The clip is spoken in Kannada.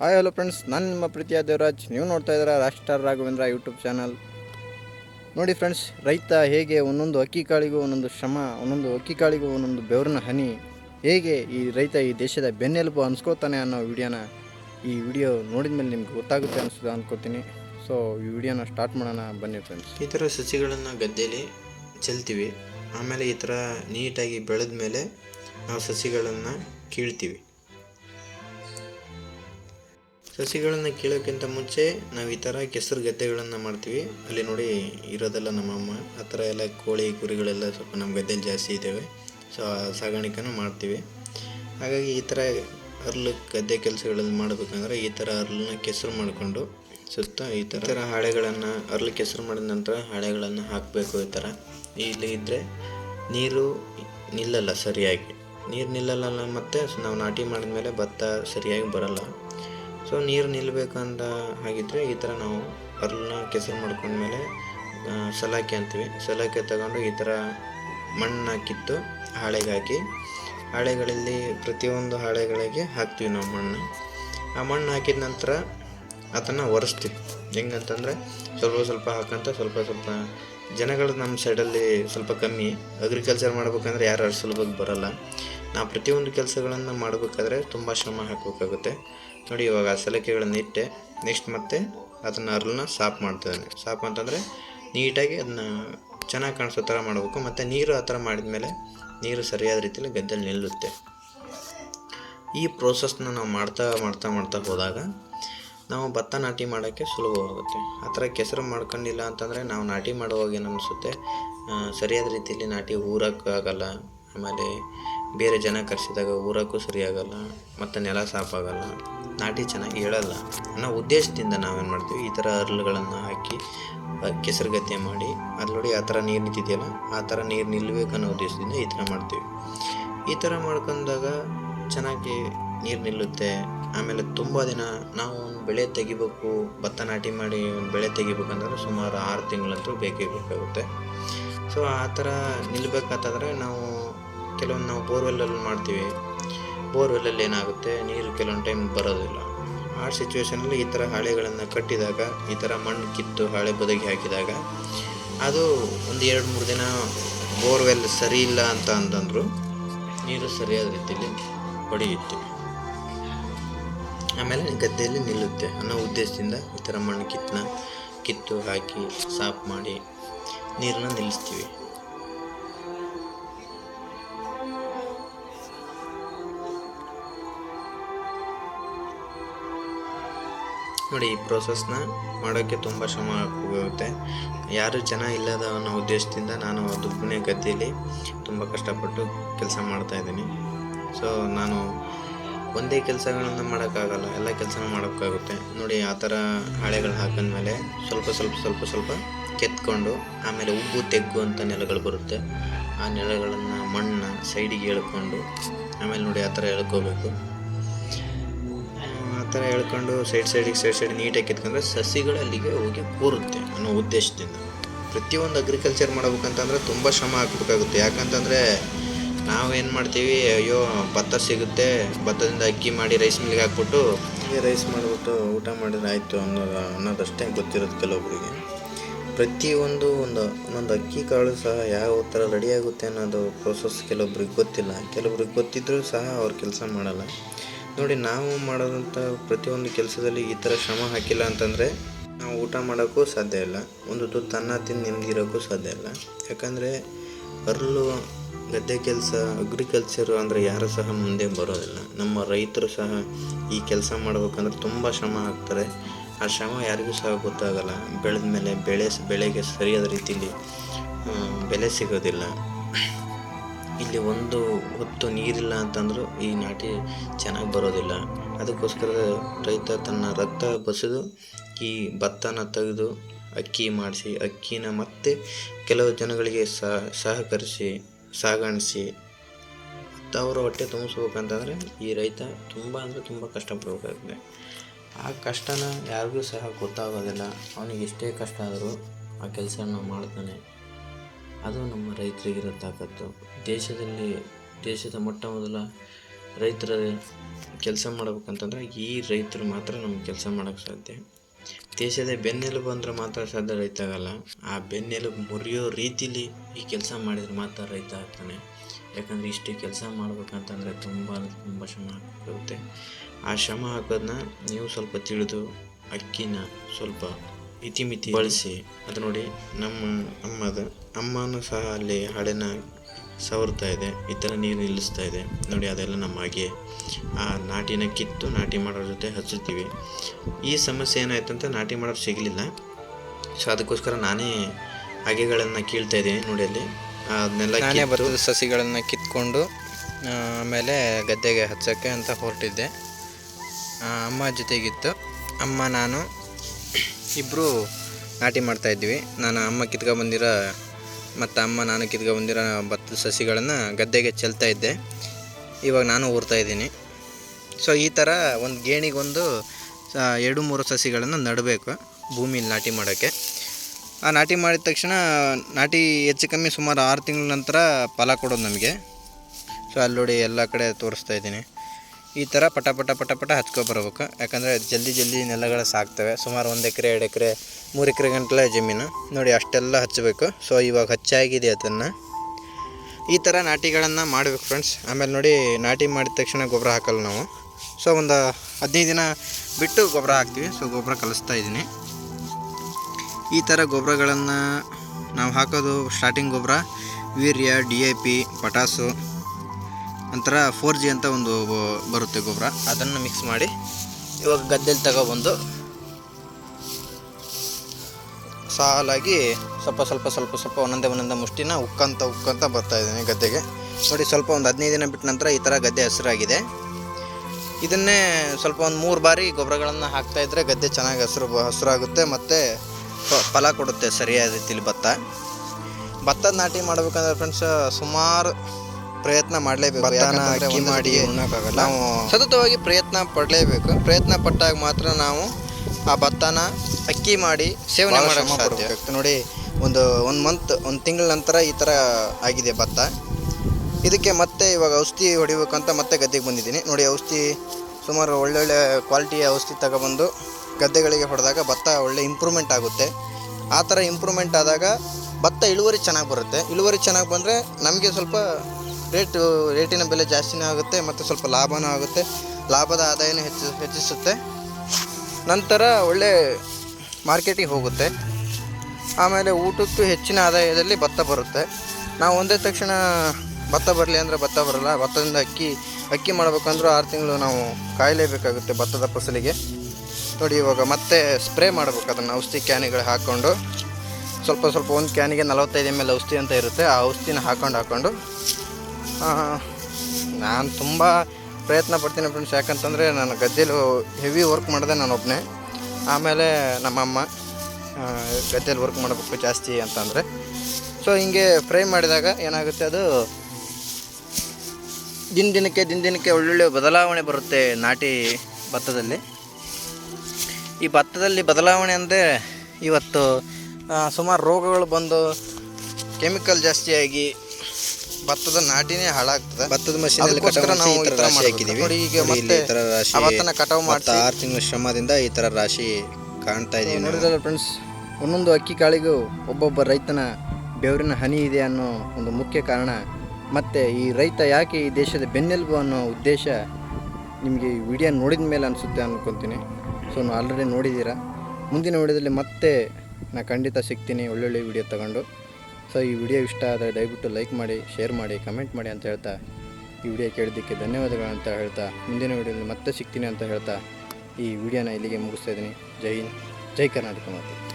ಹಾಯ್ ಹಲೋ ಫ್ರೆಂಡ್ಸ್ ನಾನು ನಿಮ್ಮ ಪ್ರೀತಿಯ ದೇವರಾಜ್. ನೀವು ನೋಡ್ತಾ ಇದ್ದೀರಾ ರಾಷ್ಟ್ರ ರಾಘವೇಂದ್ರ ಯೂಟ್ಯೂಬ್ ಚಾನಲ್ ನೋಡಿ ಫ್ರೆಂಡ್ಸ್ ರೈತ ಹೇಗೆ ಒಂದೊಂದು ಅಕ್ಕಿ ಕಾಳಿಗೂ ಒಂದೊಂದು ಶ್ರಮ, ಒಂದೊಂದು ಅಕ್ಕಿ ಕಾಳಿಗೂ ಒಂದೊಂದು ಬೆವರಿನ ಹನಿ, ಹೇಗೆ ಈ ರೈತ ಈ ದೇಶದ ಬೆನ್ನೆಲುಬು ಅನ್ಸ್ಕೋತಾನೆ ಅನ್ನೋ ವಿಡಿಯೋನ ಈ ವಿಡಿಯೋ ನೋಡಿದ ಮೇಲೆ ನಿಮ್ಗೆ ಗೊತ್ತಾಗುತ್ತೆ ಅನಿಸ್ತದೆ ಅಂದ್ಕೋತೀನಿ ಸೊ ಈ ವಿಡಿಯೋನ ಸ್ಟಾರ್ಟ್ ಮಾಡೋಣ. ಬನ್ನಿ ಫ್ರೆಂಡ್ಸ್ ಈ ಥರ ಸಸಿಗಳನ್ನು ಗದ್ದೆಯಲ್ಲಿ ಚೆಲ್ತೀವಿ. ಆಮೇಲೆ ಈ ಥರ ನೀಟಾಗಿ ಬೆಳೆದ ಮೇಲೆ ನಾವು ಸಸಿಗಳನ್ನು ಕೀಳ್ತೀವಿ. ಸಸಿಗಳನ್ನು ಕೀಳೋಕ್ಕಿಂತ ಮುಂಚೆ ನಾವು ಈ ಥರ ಕೆಸರು ಗದ್ದೆಗಳನ್ನು ಮಾಡ್ತೀವಿ. ಅಲ್ಲಿ ನೋಡಿ ಇರೋದೆಲ್ಲ ನಮ್ಮಮ್ಮ ಆ ಥರ ಎಲ್ಲ ಕೋಳಿ, ಕುರಿಗಳೆಲ್ಲ ಸ್ವಲ್ಪ ನಮ್ಮ ಗದ್ದೆಯಲ್ಲಿ ಜಾಸ್ತಿ ಇದ್ದಾವೆ ಸೊ ಆ ಸಾಗಾಣಿಕೆನೂ ಮಾಡ್ತೀವಿ. ಹಾಗಾಗಿ ಈ ಥರ ಅರ್ಲು ಗದ್ದೆ ಕೆಲಸಗಳಲ್ಲಿ ಮಾಡಬೇಕಂದ್ರೆ ಈ ಥರ ಅರ್ಲನ್ನ ಕೆಸರು ಮಾಡಿಕೊಂಡು ಸುತ್ತ ಈ ಥರ ಥರ ಹಾಳೆಗಳನ್ನು ಅರ್ಲು ಕೆಸರು ಮಾಡಿದ ನಂತರ ಹಾಳೆಗಳನ್ನು ಹಾಕಬೇಕು ಈ ಥರ ಇಲ್ಲಿ ಇದ್ದರೆ ನೀರು ನಿಲ್ಲಲ್ಲ ಸರಿಯಾಗಿ. ನೀರು ನಿಲ್ಲಲ್ಲ ಮತ್ತು ನಾವು ನಾಟಿ ಮಾಡಿದ ಮೇಲೆ ಭತ್ತ ಸರಿಯಾಗಿ ಬರಲ್ಲ. ಸೊ ನೀರು ನಿಲ್ಲಬೇಕಂತ ಹಾಗಿದ್ರೆ ಈ ಥರ ನಾವು ಅರ್ಲನ್ನ ಕೆಸರು ಮಾಡ್ಕೊಂಡ್ಮೇಲೆ ಸಲಾಕೆ ಅಂತೀವಿ. ಸಲಾಕೆ ತಗೊಂಡು ಈ ಥರ ಮಣ್ಣನ್ನ ಕಿತ್ತು ಹಾಳೆಗೆ ಹಾಕಿ ಹಾಳೆಗಳಲ್ಲಿ ಪ್ರತಿಯೊಂದು ಹಾಳೆಗಳಿಗೆ ಹಾಕ್ತೀವಿ ನಾವು ಮಣ್ಣು ಆ ಮಣ್ಣು ಹಾಕಿದ ನಂತರ ಅದನ್ನು ಒರೆಸ್ತೀವಿ. ಹೆಂಗಂತಂದರೆ ಸ್ವಲ್ಪ ಸ್ವಲ್ಪ ಹಾಕಂತ ಸ್ವಲ್ಪ ಸ್ವಲ್ಪ ಜನಗಳು ನಮ್ಮ ಸೈಡಲ್ಲಿ ಸ್ವಲ್ಪ ಕಮ್ಮಿ. ಅಗ್ರಿಕಲ್ಚರ್ ಮಾಡ್ಬೇಕಂದ್ರೆ ಯಾರು ಸುಲಭಕ್ಕೆ ಬರಲ್ಲ. ನಾವು ಪ್ರತಿಯೊಂದು ಕೆಲಸಗಳನ್ನು ಮಾಡಬೇಕಾದ್ರೆ ತುಂಬ ಶ್ರಮ ಹಾಕಬೇಕಾಗುತ್ತೆ. ನೋಡಿ, ಇವಾಗ ಸಲಿಕೆಗಳನ್ನು ಇಟ್ಟೆ, ನೆಕ್ಸ್ಟ್ ಮತ್ತೆ ಅದನ್ನು ಅರ್ಲನ್ನ ಸಾಫ್ ಮಾಡ್ತಿದ್ದಾನೆ ಸಾಫ್ ಅಂತಂದರೆ ನೀಟಾಗಿ ಅದನ್ನ ಚೆನ್ನಾಗಿ ಕಾಣಿಸೋ ಥರ ಮಾಡಬೇಕು, ಮತ್ತು ನೀರು ಆ ಥರ ಮಾಡಿದ್ಮೇಲೆ ನೀರು ಸರಿಯಾದ ರೀತಿಯಲ್ಲಿ ಗದ್ದೆಯಲ್ಲಿ ನಿಲ್ಲುತ್ತೆ. ಈ ಪ್ರೋಸೆಸ್ನ ನಾವು ಮಾಡ್ತಾ ಮಾಡ್ತಾ ಮಾಡ್ತಾ ಹೋದಾಗ ನಾವು ಭತ್ತ ನಾಟಿ ಮಾಡೋಕ್ಕೆ ಸುಲಭವಾಗುತ್ತೆ. ಆ ಥರ ಕೆಸರು ಮಾಡ್ಕೊಂಡಿಲ್ಲ ಅಂತಂದರೆ ನಾವು ನಾಟಿ ಮಾಡುವಾಗ ಏನು ಅನಿಸುತ್ತೆ? ಸರಿಯಾದ ರೀತಿಯಲ್ಲಿ ನಾಟಿ ಊರಕ್ಕಾಗಲ್ಲ, ಆಮೇಲೆ ಬೇರೆ ಜನ ಕರೆಸಿದಾಗ ಊರಕ್ಕೂ ಸರಿಯಾಗಲ್ಲ, ಮತ್ತು ನೆಲ ಸಾಫಾಗಲ್ಲ ನಾಟಿ ಚೆನ್ನಾಗಿ ಹೇಳಲ್ಲ ಅನ್ನೋ ಉದ್ದೇಶದಿಂದ ನಾವೇನು ಮಾಡ್ತೀವಿ? ಈ ಥರ ಅರ್ಲುಗಳನ್ನು ಹಾಕಿ ಕೆಸರುಗತ್ತೆ ಕೆಸರು ಮಾಡಿ ಅದರೊಳಗೆ ಆ ಥರ ನೀರು ನಿಂತಿದೆಯಲ್ಲ, ಆ ಥರ ನೀರು ನಿಲ್ಲಬೇಕನ್ನೋ ಉದ್ದೇಶದಿಂದ ಈ ಥರ ಮಾಡ್ತೀವಿ. ಈ ಥರ ಮಾಡ್ಕೊಂಡಾಗ ಚೆನ್ನಾಗಿ ನೀರು ನಿಲ್ಲುತ್ತೆ. ಆಮೇಲೆ ತುಂಬ ದಿನ ನಾವು ಬೆಳೆ ತೆಗಿಬೇಕು, ಭತ್ತ ನಾಟಿ ಮಾಡಿ ಬೆಳೆ ತೆಗಿಬೇಕಂದ್ರೆ ಸುಮಾರು ಆರು ತಿಂಗಳಂತೂ ಬೇಕೇ ಬೇಕಾಗುತ್ತೆ. ಸೊ ಆ ಥರ ನಿಲ್ಲಬೇಕಾದ್ರೆ ನಾವು ಕೆಲವೊಂದು ನಾವು ಬೋರ್ವೆಲ್ಲಲ್ಲಿ ಮಾಡ್ತೀವಿ. ಬೋರ್ವೆಲ್ಲಲ್ಲಿ ಏನಾಗುತ್ತೆ? ನೀರು ಕೆಲವೊಂದು ಟೈಮ್ ಬರೋದಿಲ್ಲ. ಆ ಸಿಚುವೇಶನಲ್ಲಿ ಈ ಥರ ಹಾಳೆಗಳನ್ನು ಕಟ್ಟಿದಾಗ, ಈ ಥರ ಮಣ್ಣು ಕಿತ್ತು ಹಾಳೆ ಬದಗಿ ಹಾಕಿದಾಗ, ಅದು ಒಂದು ಎರಡು ಮೂರು ದಿನ ಬೋರ್ವೆಲ್ ಸರಿ ಇಲ್ಲ ಅಂತ ಅಂತಂದರು ನೀರು ಸರಿಯಾದ ರೀತಿಯಲ್ಲಿ ಹೊಡೆಯುತ್ತೆ. ಆಮೇಲೆ ಗದ್ದೆಯಲ್ಲಿ ನಿಲ್ಲುತ್ತೆ ಅನ್ನೋ ಉದ್ದೇಶದಿಂದ ಈ ಥರ ಮಣ್ಣು ಕಿತ್ತನ್ನ ಕಿತ್ತು ಹಾಕಿ, ಸಾಫ್ ಮಾಡಿ ನೀರನ್ನ ನಿಲ್ಲಿಸ್ತೀವಿ. ನೋಡಿ ಈ ಪ್ರೋಸೆಸ್ನ ಮಾಡೋಕ್ಕೆ ತುಂಬ ಶ್ರಮ ಆಗುತ್ತೆ. ಯಾರು ಜನ ಇಲ್ಲದ ಅನ್ನೋ ಉದ್ದೇಶದಿಂದ ನಾನು ದುಬ್ಬನೇ ಗದ್ದೆಯಲ್ಲಿ ತುಂಬ ಕಷ್ಟಪಟ್ಟು ಕೆಲಸ ಮಾಡ್ತಾಯಿದ್ದೀನಿ ಸೊ ನಾನು ಒಂದೇ ಕೆಲಸಗಳನ್ನು ಮಾಡೋಕ್ಕಾಗಲ್ಲ, ಎಲ್ಲ ಕೆಲಸನೂ ಮಾಡೋಕ್ಕಾಗುತ್ತೆ. ನೋಡಿ, ಆ ಥರ ಹಾಳೆಗಳು ಹಾಕಿದ್ಮೇಲೆ ಸ್ವಲ್ಪ ಸ್ವಲ್ಪ ಸ್ವಲ್ಪ ಸ್ವಲ್ಪ ಕೆತ್ಕೊಂಡು, ಆಮೇಲೆ ಉಬ್ಬು, ತೆಗ್ಗು ಅಂತ ನೆಲಗಳು ಬರುತ್ತೆ. ಆ ನೆಲಗಳನ್ನು ಮಣ್ಣನ್ನ ಸೈಡಿಗೆ ಎಳ್ಕೊಂಡು, ಆಮೇಲೆ ನೋಡಿ ಆ ಥರ ಎಳ್ಕೋಬೇಕು. ಥರ ಹೇಳ್ಕೊಂಡು ಸೈಡ್ ಸೈಡಿಗೆ ಸೈಡ್ ಸೈಡ್ ನೀಟಾಗಿ ಕಿತ್ಕೊಂಡ್ರೆ ಸಸಿಗಳು ಅಲ್ಲಿಗೆ ಹೋಗಿ ಕೂರುತ್ತೆ ಅನ್ನೋ ಉದ್ದೇಶದಿಂದ. ಪ್ರತಿಯೊಂದು ಅಗ್ರಿಕಲ್ಚರ್ ಮಾಡ್ಬೇಕಂತಂದ್ರೆ ತುಂಬ ಶ್ರಮ ಹಾಕ್ಬೇಕಾಗುತ್ತೆ. ಯಾಕಂತಂದರೆ ನಾವೇನು ಮಾಡ್ತೀವಿ, ಅಯ್ಯೋ, ಭತ್ತ ಸಿಗುತ್ತೆ, ಭತ್ತದಿಂದ ಅಕ್ಕಿ ಮಾಡಿ ರೈಸ್ ಮಿಲ್ಗೆ ಹಾಕ್ಬಿಟ್ಟು ಹೀಗೆ ರೈಸ್ ಮಾಡಿಬಿಟ್ಟು ಊಟ ಮಾಡಿದ್ರೆ ಆಯಿತು ಅನ್ನೋದು ಅನ್ನೋದಷ್ಟೇ ಗೊತ್ತಿರೋದು ಕೆಲವೊಬ್ಬರಿಗೆ ಪ್ರತಿಯೊಂದು ಒಂದು, ಒಂದೊಂದು ಅಕ್ಕಿ ಕಾಳು ಸಹ ಯಾವ ಥರ ರೆಡಿಯಾಗುತ್ತೆ ಅನ್ನೋದು ಪ್ರೋಸೆಸ್ ಕೆಲವೊಬ್ರಿಗೆ ಗೊತ್ತಿಲ್ಲ. ಕೆಲವೊಬ್ರಿಗೆ ಗೊತ್ತಿದ್ದರೂ ಸಹ ಅವ್ರು ಕೆಲಸ ಮಾಡಲ್ಲ. ನೋಡಿ, ನಾವು ಮಾಡೋದಂಥ ಪ್ರತಿಯೊಂದು ಕೆಲಸದಲ್ಲಿ ಈ ಥರ ಶ್ರಮ ಹಾಕಿಲ್ಲ ಅಂತಂದರೆ ನಾವು ಊಟ ಮಾಡೋಕ್ಕೂ ಸಾಧ್ಯ ಇಲ್ಲ. ಒಂದು ತುತ್ತು ಅನ್ನ ತಿಂದು ನೆಮ್ಮದಿರೋಕ್ಕೂ ಸಾಧ್ಯ ಇಲ್ಲ. ಯಾಕಂದರೆ ಅರಳು ಗದ್ದೆ ಕೆಲಸ ಅಗ್ರಿಕಲ್ಚರು ಅಂದರೆ ಯಾರು ಸಹ ಮುಂದೆ ಬರೋದಿಲ್ಲ. ನಮ್ಮ ರೈತರು ಸಹ ಈ ಕೆಲಸ ಮಾಡಬೇಕಂದ್ರೆ ತುಂಬ ಶ್ರಮ ಹಾಕ್ತಾರೆ ಆ ಶ್ರಮ ಯಾರಿಗೂ ಸಹ ಗೊತ್ತಾಗಲ್ಲ. ಬೆಳೆದ ಮೇಲೆ ಬೆಳೆ, ಬೆಳೆಗೆ ಸರಿಯಾದ ರೀತಿಯಲ್ಲಿ ಬೆಲೆ ಸಿಗೋದಿಲ್ಲ. ಇಲ್ಲಿ ಒಂದು ಹೊತ್ತು ನೀರಿಲ್ಲ ಅಂತಂದರೂ ಈ ನಾಟಿ ಚೆನ್ನಾಗಿ ಬರೋದಿಲ್ಲ. ಅದಕ್ಕೋಸ್ಕರ ರೈತ ತನ್ನ ರಕ್ತ ಬಸಿದು ಈ ಭತ್ತನ ತೆಗೆದು ಅಕ್ಕಿ ಮಾಡಿಸಿ, ಅಕ್ಕಿನ ಮತ್ತೆ ಕೆಲವು ಜನಗಳಿಗೆ ಸಹ ಸಹಕರಿಸಿ, ಸಾಗಾಣಿಸಿ ಮತ್ತು ಅವರ ಹೊಟ್ಟೆ ತುಂಬಿಸ್ಬೇಕಂತಂದರೆ ಈ ರೈತ ತುಂಬ ಅಂದರೆ ತುಂಬ ಕಷ್ಟಪಡಬೇಕಾಗುತ್ತೆ ಆ ಕಷ್ಟನ ಯಾರಿಗೂ ಸಹ ಗೊತ್ತಾಗೋದಿಲ್ಲ. ಅವನಿಗೆ ಎಷ್ಟೇ ಕಷ್ಟ ಆದರೂ ಆ ಕೆಲಸನ ಮಾಡ್ತಾನೆ. ಅದು ನಮ್ಮ ರೈತರಿಗಿರೋ ತಾಕತ್ತು ದೇಶದಲ್ಲಿ, ದೇಶದ ಮೊಟ್ಟ ಮೊದಲ ರೈತರ ಕೆಲಸ ಮಾಡ್ಬೇಕಂತಂದ್ರೆ ಈ ರೈತರು ಮಾತ್ರ ನಮ್ಗೆ ಕೆಲಸ ಮಾಡೋಕ್ಕೆ ಸಾಧ್ಯ. ದೇಶದ ಬೆನ್ನೆಲುಬು ಅಂದ್ರೆ ಮಾತ್ರ ಸಾಧ್ಯ ರೈತ ಆಗಲ್ಲ ಆ ಬೆನ್ನೆಲುಬು ಮುರಿಯೋ ರೀತಿಲಿ ಈ ಕೆಲಸ ಮಾಡಿದ್ರೆ ಮಾತ್ರ ರೈತ ಆಗ್ತಾನೆ. ಯಾಕಂದರೆ ಇಷ್ಟು ಕೆಲಸ ಮಾಡ್ಬೇಕಂತಂದರೆ ತುಂಬ ತುಂಬ ಶ್ರಮ ಹಾಕಬೇಕಾಗುತ್ತೆ. ಆ ಶ್ರಮ ಹಾಕೋದನ್ನ ನೀವು ಸ್ವಲ್ಪ ತಿಳಿದು, ಅಕ್ಕಿನ ಸ್ವಲ್ಪ ಇತಿಮಿತಿ ಬಳಸಿ ಅದು ನೋಡಿ ನಮ್ಮ ಅಮ್ಮದ ಅಮ್ಮನೂ ಸಹ ಅಲ್ಲಿ ಹಳೆನ ಸವರ್ತಾ ಇದೆ ಈ ಥರ ನೀರು ನಿಲ್ಲಿಸ್ತಾ ಇದೆ. ನೋಡಿ ಅದೆಲ್ಲ ನಮ್ಮ ಹಾಗೆ. ಆ ನಾಟಿನ ಕಿತ್ತು ನಾಟಿ ಮಾಡೋರ ಜೊತೆ ಹಚ್ಚುತ್ತೀವಿ. ಈ ಸಮಸ್ಯೆ ಏನಾಯ್ತು ಅಂತ ನಾಟಿ ಮಾಡೋರು ಸಿಗಲಿಲ್ಲ. ಸೊ ಅದಕ್ಕೋಸ್ಕರ ನಾನೇ ಹಗೆಗಳನ್ನು ಕೀಳ್ತಾ ಇದ್ದೀನಿ ನೋಡಿ ಅಲ್ಲಿ. ಅದನ್ನೆಲ್ಲ ನಾನೇ ಭತ್ತದ ಸಸಿಗಳನ್ನು ಕಿತ್ಕೊಂಡು ಆಮೇಲೆ ಗದ್ದೆಗೆ ಹಚ್ಚೋಕ್ಕೆ ಅಂತ ಹೊರಟಿದ್ದೆ. ಅಮ್ಮ ಜೊತೆಗಿತ್ತು. ಅಮ್ಮ ನಾನು ಇಬ್ಬರು ನಾಟಿ ಮಾಡ್ತಾ ಇದ್ವಿ. ನಾನು ಅಮ್ಮ ಕಿತ್ಕೊ ಬಂದಿರೋ ಮತ್ತು ಅಮ್ಮ ನಾನು ಕಿತ್ಕೊ ಬಂದಿರೋ ಭತ್ತದ ಸಸಿಗಳನ್ನು ಗದ್ದೆಗೆ ಚೆಲ್ತಾ ಇದ್ದೆ. ಇವಾಗ ನಾನು ಊರ್ತಾ ಇದ್ದೀನಿ. ಸೊ ಈ ಥರ ಒಂದು ಗೇಣಿಗೊಂದು ಎರಡು ಮೂರು ಸಸಿಗಳನ್ನು ನಡಬೇಕು ಭೂಮಿಲಿ ನಾಟಿ ಮಾಡೋಕ್ಕೆ. ಆ, ನಾಟಿ ಮಾಡಿದ ತಕ್ಷಣ ನಾಟಿ ಹೆಚ್ಚು ಕಮ್ಮಿ ಸುಮಾರು ಆರು ತಿಂಗಳ ನಂತರ ಫಲ ಕೊಡೋದು ನಮಗೆ. ಸೊ ಅಲ್ಲಿ ನೋಡಿ ಎಲ್ಲ ಕಡೆ ತೋರಿಸ್ತಾ ಇದ್ದೀನಿ. ಈ ಥರ ಪಟ ಪಟ ಪಟ ಪಟ ಹಚ್ಕೊಬರ್ಬೇಕು ಯಾಕಂದರೆ ಜಲ್ದಿ ಜಲ್ದಿ ನೆಲಗಳು ಸಾಕ್ತವೆ. ಸುಮಾರು ಒಂದು ಎಕರೆ, ಎರಡು ಎಕರೆ, ಮೂರು ಎಕರೆ ಗಂಟಲೆ ಜಮೀನು. ನೋಡಿ, ಅಷ್ಟೆಲ್ಲ ಹಚ್ಚಬೇಕು ಸೊ ಇವಾಗ ಹಚ್ಚಾಗಿದೆ ಅದನ್ನು. ಈ ಥರ ನಾಟಿಗಳನ್ನು ಮಾಡಬೇಕು ಫ್ರೆಂಡ್ಸ್ ಆಮೇಲೆ ನೋಡಿ, ನಾಟಿ ಮಾಡಿದ ತಕ್ಷಣ ಗೊಬ್ಬರ ಹಾಕಲ್ಲ ನಾವು. ಸೊ ಒಂದು ಹದಿನೈದು ದಿನ ಬಿಟ್ಟು ಗೊಬ್ಬರ ಹಾಕ್ತೀವಿ. ಸೊ ಗೊಬ್ಬರ ಕಲಿಸ್ತಾ ಇದ್ದೀನಿ. ಈ ಥರ ಗೊಬ್ಬರಗಳನ್ನು ನಾವು ಹಾಕೋದು ಸ್ಟಾರ್ಟಿಂಗ್ ಗೊಬ್ಬರ ವೀರ್ಯ ಡಿ ಎ ಪಿ ಪಟಾಸು ಒಂಥರ ಫೋರ್ ಜಿ ಅಂತ ಒಂದು ಬರುತ್ತೆ ಗೊಬ್ಬರ. ಅದನ್ನು ಮಿಕ್ಸ್ ಮಾಡಿ ಇವಾಗ ಗದ್ದೆಲಿ ತಗೊಬಂದು ಸಾಲಾಗಿ ಸ್ವಲ್ಪ ಸ್ವಲ್ಪ ಸ್ವಲ್ಪ ಸ್ವಲ್ಪ ಒಂದೊಂದೇ ಒಂದೊಂದೇ ಮುಷ್ಟಿನ ಉಕ್ಕಂತ ಉಕ್ಕಂತ ಬರ್ತಾ ಇದ್ದೀನಿ ಗದ್ದೆಗೆ. ನೋಡಿ ಸ್ವಲ್ಪ ಒಂದು ಹದಿನೈದು ದಿನ ಬಿಟ್ಟ ನಂತರ ಈ ಥರ ಗದ್ದೆ ಹಸಿರಾಗಿದೆ. ಇದನ್ನೇ ಸ್ವಲ್ಪ ಒಂದು ಮೂರು ಬಾರಿ ಗೊಬ್ಬರಗಳನ್ನು ಹಾಕ್ತಾ ಇದ್ದರೆ ಗದ್ದೆ ಚೆನ್ನಾಗಿ ಹಸಿರು ಹಸಿರಾಗುತ್ತೆ ಮತ್ತು ಫಲ ಕೊಡುತ್ತೆ ಸರಿಯಾದ ರೀತಿಲಿ ಭತ್ತ. ಭತ್ತದ ನಾಟಿ ಮಾಡಬೇಕಂದ್ರೆ ಫ್ರೆಂಡ್ಸ್ ಸುಮಾರು ಪ್ರಯತ್ನ ಮಾಡಲೇಬೇಕು. ಅಕ್ಕಿ ಮಾಡಿ. ನಾವು ಸತತವಾಗಿ ಪ್ರಯತ್ನ ಪಡಲೇಬೇಕು. ಪ್ರಯತ್ನ ಪಟ್ಟಾಗ ಮಾತ್ರ ನಾವು ಆ ಭತ್ತನ ಅಕ್ಕಿ ಮಾಡಿ ಸೇವನೆ ಮಾಡಬೇಕು ಮಾಡೋಕ್ಕೆ ಸಾಧ್ಯ. ನೋಡಿ ಒಂದು ಒಂದು ಮಂತ್ ಒಂದು ತಿಂಗಳ ನಂತರ ಈ ಥರ ಆಗಿದೆ ಭತ್ತ. ಇದಕ್ಕೆ ಮತ್ತೆ ಇವಾಗ ಔಷಧಿ ಹೊಡಿಬೇಕಂತ ಮತ್ತೆ ಗದ್ದೆಗೆ ಬಂದಿದ್ದೀನಿ. ನೋಡಿ ಔಷಧಿ ಸುಮಾರು ಒಳ್ಳೊಳ್ಳೆ ಕ್ವಾಲಿಟಿಯ ಔಷಧಿ ತಗೊಬಂದು ಗದ್ದೆಗಳಿಗೆ ಹೊಡೆದಾಗ ಭತ್ತ ಒಳ್ಳೆ ಇಂಪ್ರೂವ್ಮೆಂಟ್ ಆಗುತ್ತೆ. ಆ ಥರ ಇಂಪ್ರೂವ್ಮೆಂಟ್ ಆದಾಗ ಭತ್ತ ಇಳುವರಿ ಚೆನ್ನಾಗಿ ಬರುತ್ತೆ. ಇಳುವರಿ ಚೆನ್ನಾಗಿ ಬಂದರೆ ನಮಗೆ ಸ್ವಲ್ಪ ರೇಟು, ರೇಟಿನ ಬೆಲೆ ಜಾಸ್ತಿನೇ ಆಗುತ್ತೆ ಮತ್ತು ಸ್ವಲ್ಪ ಲಾಭನೂ ಆಗುತ್ತೆ. ಲಾಭದ ಆದಾಯನೂ ಹೆಚ್ಚು, ಹೆಚ್ಚಿಸುತ್ತೆ. ನಂತರ ಒಳ್ಳೆ ಮಾರ್ಕೆಟಿಗೆ ಹೋಗುತ್ತೆ. ಆಮೇಲೆ ಊಟಕ್ಕೂ ಹೆಚ್ಚಿನ ಆದಾಯದಲ್ಲಿ ಭತ್ತ ಬರುತ್ತೆ. ನಾವು ಒಂದೇ ತಕ್ಷಣ ಭತ್ತ ಬರಲಿ ಅಂದರೆ ಭತ್ತ ಬರಲ್ಲ. ಭತ್ತದಿಂದ ಅಕ್ಕಿ ಅಕ್ಕಿ ಮಾಡಬೇಕಂದ್ರೂ ಆರು ತಿಂಗಳು ನಾವು ಕಾಯಲೇಬೇಕಾಗುತ್ತೆ ಭತ್ತದ ಫಸಲಿಗೆ. ನೋಡಿ ಇವಾಗ ಮತ್ತೆ ಸ್ಪ್ರೇ ಮಾಡಬೇಕು ಅದನ್ನು ಔಷಧಿ ಕ್ಯಾನಿಗಳು ಹಾಕ್ಕೊಂಡು. ಸ್ವಲ್ಪ ಸ್ವಲ್ಪ ಒಂದು ಕ್ಯಾನಿಗೆ ನಲವತ್ತೈದು ಎಂ ಎಲ್ ಔಷಧಿ ಅಂತ ಇರುತ್ತೆ. ಆ ಔಷಧಿನ ಹಾಕೊಂಡು ಹಾಕ್ಕೊಂಡು ನಾನು ತುಂಬ ಪ್ರಯತ್ನ ಪಡ್ತೀನಿ ಫ್ರೆಂಡ್ಸ್ ಯಾಕಂತಂದರೆ ನಾನು ಗದ್ದೆಲಿ ಹೆವಿ ವರ್ಕ್ ಮಾಡಿದೆ ನಾನು ಒಬ್ಬನೇ ಆಮೇಲೆ ನಮ್ಮಮ್ಮ ಗದ್ದೆಲಿ ವರ್ಕ್ ಮಾಡಬೇಕು ಜಾಸ್ತಿ ಅಂತಂದರೆ. ಸೊ ಹಿಂಗೆ ಫ್ರೈ ಮಾಡಿದಾಗ ಏನಾಗುತ್ತೆ ಅದು? ದಿನ ದಿನಕ್ಕೆ ದಿನ ದಿನಕ್ಕೆ ಒಳ್ಳೊಳ್ಳೆ ಬದಲಾವಣೆ ಬರುತ್ತೆ ನಾಟಿ ಭತ್ತದಲ್ಲಿ. ಈ ಭತ್ತದಲ್ಲಿ ಬದಲಾವಣೆ ಅಂದರೆ ಇವತ್ತು ಸುಮಾರು ರೋಗಗಳು ಬಂದು ಕೆಮಿಕಲ್ ಜಾಸ್ತಿಯಾಗಿ ಭತ್ತದ ನಾಟಿನೇ ಹಾಳಾಗ್ತದೆ. ಭತ್ತದ ಮಷೀನ್ ನೋಡಿ ಈಗ ಮತ್ತೆ ಭತ್ತನ ಕಟಾವು ಮಾಡ್ತಾ ಆರು ತಿಂಗಳ ಶ್ರಮದಿಂದ ಈ ತರ ರಾಶಿ ಕಾಣ್ತಾ ಇದೀವಿ ನೋಡಿದ್ರೆ ನೋಡಿದ್ರಲ್ಲ ಫ್ರೆಂಡ್ಸ್ ಒಂದೊಂದು ಅಕ್ಕಿ ಕಾಳಿಗೂ ಒಬ್ಬೊಬ್ಬ ರೈತನ ಬೆವರಿನ ಹನಿ ಇದೆ ಅನ್ನೋ ಒಂದು ಮುಖ್ಯ ಕಾರಣ. ಮತ್ತು ಈ ರೈತ ಯಾಕೆ ಈ ದೇಶದ ಬೆನ್ನೆಲುಬು ಅನ್ನೋ ಉದ್ದೇಶ ನಿಮಗೆ ಈ ವಿಡಿಯೋ ನೋಡಿದ ಮೇಲೆ ಅನಿಸುತ್ತೆ ಅಂದ್ಕೊತೀನಿ ಸೊ ನಾನು ಆಲ್ರೆಡಿ ನೋಡಿದ್ದೀರಾ ಮುಂದಿನ ವಿಡಿಯೋದಲ್ಲಿ ಮತ್ತೆ ನಾನು ಖಂಡಿತ ಸಿಗ್ತೀನಿ ಒಳ್ಳೊಳ್ಳೆ ವಿಡಿಯೋ ತಗೊಂಡು. ಸೊ, ಈ ವಿಡಿಯೋ ಇಷ್ಟ ಆದರೆ ದಯವಿಟ್ಟು ಲೈಕ್ ಮಾಡಿ, ಶೇರ್ ಮಾಡಿ, ಕಮೆಂಟ್ ಮಾಡಿ ಅಂತ ಹೇಳ್ತಾ, ಈ ವಿಡಿಯೋ ಕೇಳಿದ್ದಕ್ಕೆ ಧನ್ಯವಾದಗಳು ಅಂತ ಹೇಳ್ತಾ, ಮುಂದಿನ ವಿಡಿಯೋದಲ್ಲಿ ಮತ್ತೆ ಸಿಗ್ತೀನಿ ಅಂತ ಹೇಳ್ತಾ, ಈ ವಿಡಿಯೋನ ಇಲ್ಲಿಗೆ ಮುಗಿಸ್ತಾ ಇದ್ದೀನಿ. ಜೈ ಹಿಂದ್, ಜೈ ಕರ್ನಾಟಕ ಮಾತು.